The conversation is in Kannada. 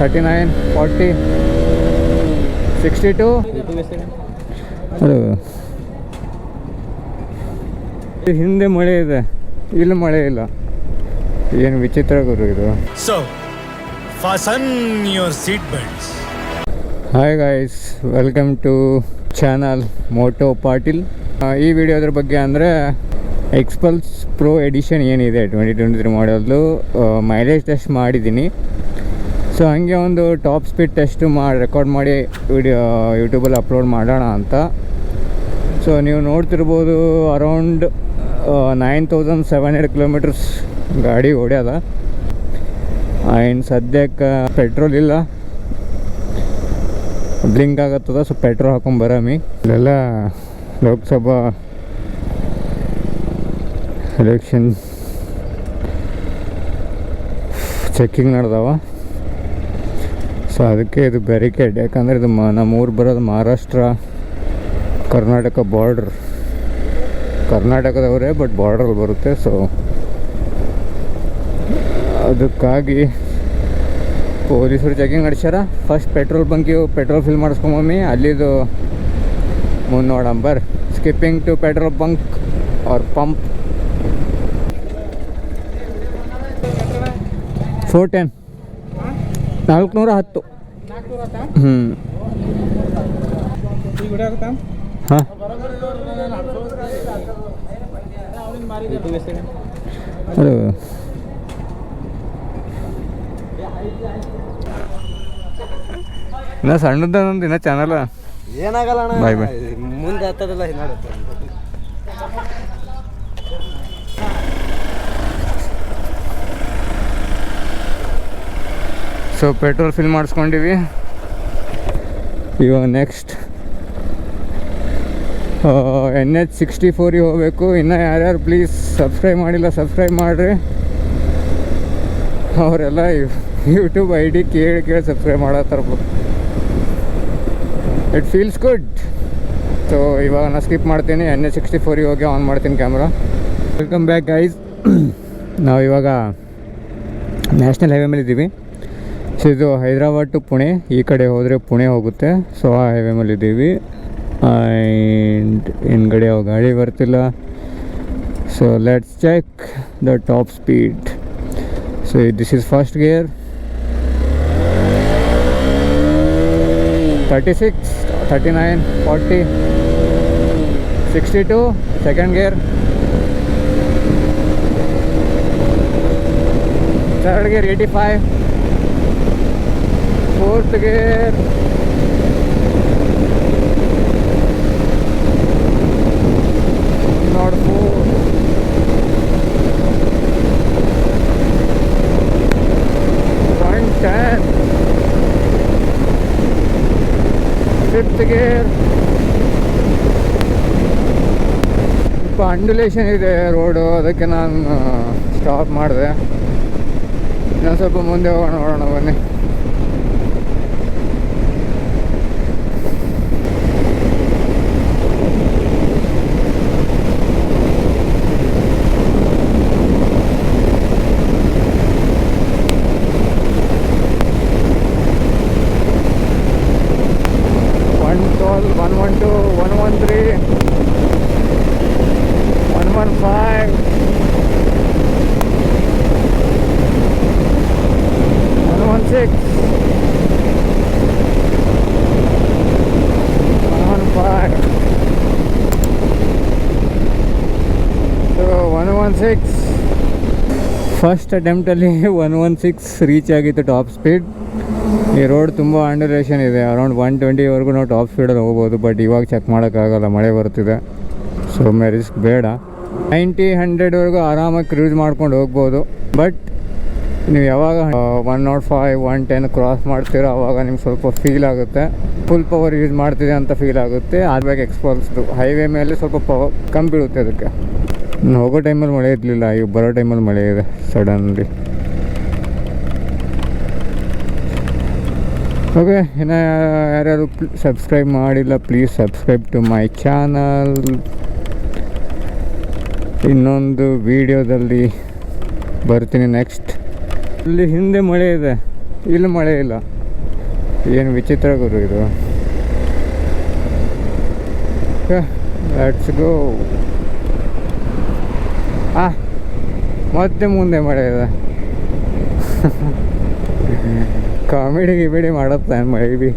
Thirty nine forty sixty two ಅದು ಹಿಂದೆ ಮಳೆ ಇದೆ ಇಲ್ಲಿ ಮಳೆ ಇಲ್ಲ. ಏನು ವಿಚಿತ್ರ ಗುರು ಇದು. So fasten your seat belts hi guys welcome to channel Moto Patil ಈ ಈ ವಿಡಿಯೋದ್ರ ಬಗ್ಗೆ ಅಂದರೆ ಎಕ್ಸ್ಪಲ್ಸ್ ಪ್ರೋ ಎಡಿಷನ್ ಏನಿದೆ ಟ್ವೆಂಟಿ ಟ್ವೆಂಟಿ ತ್ರೀ ಮಾಡಲ್ದು ಮೈಲೇಜ್ ಟೆಸ್ಟ್ ಮಾಡಿದ್ದೀನಿ. ಸೊ ಹಂಗೆ ಒಂದು ಟಾಪ್ ಸ್ಪೀಡ್ ಟೆಸ್ಟು ಮಾಡಿ ರೆಕಾರ್ಡ್ ಮಾಡಿ ವಿಡಿಯೋ ಯೂಟ್ಯೂಬಲ್ಲಿ ಅಪ್ಲೋಡ್ ಮಾಡೋಣ ಅಂತ. ಸೊ ನೀವು ನೋಡ್ತಿರ್ಬೋದು around nine thousand seven hundred kilometres ಗಾಡಿ ಓಡ್ಯದ. ಆ್ಯಂಡ್ ಸದ್ಯಕ್ಕೆ ಪೆಟ್ರೋಲ್ ಇಲ್ಲ. ಬ್ಲಿಂಕ್ ಆಗತ್ತದ ಸೊ ಪೆಟ್ರೋಲ್ ಹಾಕೊಂಡ್ ಬರಾಮಿ. ಇಲ್ಲೆಲ್ಲ ಲೋಕಸಭಾ ಎಲೆಕ್ಷನ್ ಚೆಕ್ಕಿಂಗ್ ನಡೆದವ. ಸೊ ಅದಕ್ಕೆ ಇದು ಬ್ಯಾರಿಕೇಡ್ ಯಾಕಂದರೆ ಇದು ಮ ನಮ್ಮ ಊರು ಬರೋದು ಮಹಾರಾಷ್ಟ್ರ, ಕರ್ನಾಟಕ ಬಾರ್ಡ್ರ್ ಕರ್ನಾಟಕದವರೇ ಬಟ್ ಬಾರ್ಡ್ರಲ್ಲಿ ಬರುತ್ತೆ ಸೊ ಅದಕ್ಕಾಗಿ ಪೊಲೀಸರು ಚೆಕಿಂಗ್ ನಡೆಸ್ಯಾರ. ಫಸ್ಟ್ ಪೆಟ್ರೋಲ್ ಬಂಕಿಗೆ ಪೆಟ್ರೋಲ್ ಫಿಲ್ ಮಾಡಿಸ್ಕೊಂಬಮ್ಮಿ ಅಲ್ಲಿದು ಮುಂದೆ ನೋಡಂಬರ್ skipping to petrol bunk or pump four ten ನಾಲ್ಕುನೂರ ಹತ್ತು ಹ್ಞೂ ಹಾಂ ಇನ್ನ ಸಣ್ಣದ ಇನ್ನ ಚಾನಲ್ ಏನಾಗಲ್ಲ. ಮುಂದೆ ಹತ್ತದಲ್ಲ ಸೊ ಪೆಟ್ರೋಲ್ ಫಿಲ್ ಮಾಡಿಸ್ಕೊಂಡಿವಿ. ಇವಾಗ ನೆಕ್ಸ್ಟ್ ಎನ್ ಎಚ್ ಸಿಕ್ಸ್ಟಿ ಫೋರಿಗೆ ಹೋಗಬೇಕು. ಇನ್ನು ಯಾರ್ಯಾರು ಪ್ಲೀಸ್ ಸಬ್ಸ್ಕ್ರೈಬ್ ಮಾಡಿಲ್ಲ ಸಬ್ಸ್ಕ್ರೈಬ್ ಮಾಡಿರಿ. ಅವರೆಲ್ಲ ಯೂಟ್ಯೂಬ್ ಐ ಡಿ ಕೇಳಿ ಕೇಳಿ ಸಬ್ಸ್ಕ್ರೈಬ್ ಮಾಡತ್ತಾರ ಇಟ್ ಫೀಲ್ಸ್ ಗುಡ್ ಸೊ ಇವಾಗ ನಾನು ಸ್ಕಿಪ್ ಮಾಡ್ತೀನಿ. ಎನ್ ಎಚ್ ಸಿಕ್ಸ್ಟಿ ಫೋರಿಗೆ ಹೋಗಿ ಆನ್ ಮಾಡ್ತೀನಿ ಕ್ಯಾಮ್ರಾ ವೆಲ್ಕಮ್ ಬ್ಯಾಕ್ ಗೈಸ್ ನಾವು ಇವಾಗ ನ್ಯಾಷನಲ್ ಹೈವೇ ಮೇಲೆ ಇದ್ದೀವಿ ಸೊ ಇದು ಹೈದ್ರಾಬಾದ್ ಟು ಪುಣೆ, ಈ ಕಡೆ ಹೋದರೆ ಪುಣೆ ಹೋಗುತ್ತೆ. ಸೊ ಆ ಹೈವೇ ಮೇಲೆ ಇದ್ದೀವಿ. ಆ್ಯಂಡ್ ಹಿಂದ್ಗಡೆ ಯಾವ ಗಾಡಿ ಬರ್ತಿಲ್ಲ. So let's check the top speed so this is first gear thirty six thirty nine forty sixty two second gear third gear eighty five fourth gear ಸ್ವಲ್ಪ ಅಂಡುಲೇಷನ್ ಇದೆ ರೋಡು ಅದಕ್ಕೆ ನಾನು ಸ್ಟಾಪ್ ಮಾಡಿದೆ. ಇನ್ನೊಂದು ಸ್ವಲ್ಪ ಮುಂದೆ ಹೋಗೋಣ, ನೋಡೋಣ ಬನ್ನಿ one twelve one one two one one three one one first ಅಟೆಂಪ್ಟಲ್ಲಿ one one six reach ಆಗಿತ್ತು ಟಾಪ್ ಸ್ಪೀಡ್ ಈ ರೋಡ್ ತುಂಬ ಅಂಡರ್ಲೇಷನ್ ಇದೆ. ಅರೌಂಡ್ ಒನ್ ಟ್ವೆಂಟಿವರೆಗೂ ನಾವು ಟಾಪ್ ಸ್ಪೀಡಲ್ಲಿ ಹೋಗ್ಬೋದು ಬಟ್ ಇವಾಗ ಚೆಕ್ ಮಾಡೋಕ್ಕಾಗಲ್ಲ. ಮಳೆ ಬರ್ತಿದೆ ಸೊ ಮೇ ರಿಸ್ಕ್ ಬೇಡ. ನೈಂಟಿ ಹಂಡ್ರೆಡ್ವರೆಗೂ ಆರಾಮಾಗಿ ಕ್ರೂಸ್ ಮಾಡ್ಕೊಂಡು ಹೋಗ್ಬೋದು. ಬಟ್ ನೀವು ಯಾವಾಗ one nought five one ten cross ಮಾಡ್ತೀರೋ ಆವಾಗ ನಿಮ್ಗೆ ಸ್ವಲ್ಪ ಫೀಲ್ ಆಗುತ್ತೆ. ಫುಲ್ ಪವರ್ ಯೂಸ್ ಮಾಡ್ತಿದೆ ಅಂತ ಫೀಲ್ ಆಗುತ್ತೆ. ಆದ್ಮೇಲೆ ಎಕ್ಸ್ಪಲ್ಸ್ದು ಹೈವೇ ಮೇಲೆ ಸ್ವಲ್ಪ ಪವರ್ ಕಮ್ಮಿ ಬೀಳುತ್ತೆ ಅದಕ್ಕೆ. ಹೋಗೋ ಟೈಮಲ್ಲಿ ಮಳೆ ಇರಲಿಲ್ಲ. ಈಗ ಬರೋ ಟೈಮಲ್ಲಿ ಮಳೆ ಇದೆ ಸಡನ್ಲಿ ಓಕೆ ಇನ್ನು ಯಾರ್ಯಾರು ಸಬ್ಸ್ಕ್ರೈಬ್ ಮಾಡಿಲ್ಲ please subscribe to my channel ಇನ್ನೊಂದು ವಿಡಿಯೋದಲ್ಲಿ ಬರ್ತೀನಿ ನೆಕ್ಸ್ಟ್ ಇಲ್ಲಿ ಹಿಂದೆ ಮಳೆ ಇದೆ. ಇಲ್ಲಿ ಮಳೆ ಇಲ್ಲ. ಏನು ವಿಚಿತ್ರ ಗುರು ಇದು. ಗೋ ಆ, ಮತ್ತೆ ಮುಂದೆ ಮಳೆ ಇದೆ. ಕಾಮಿಡಿ ಗಿಮಿಡಿ ಮಾಡೋ ಪ್ಲ್ಯಾನ್ ಮೈ ಬಿ.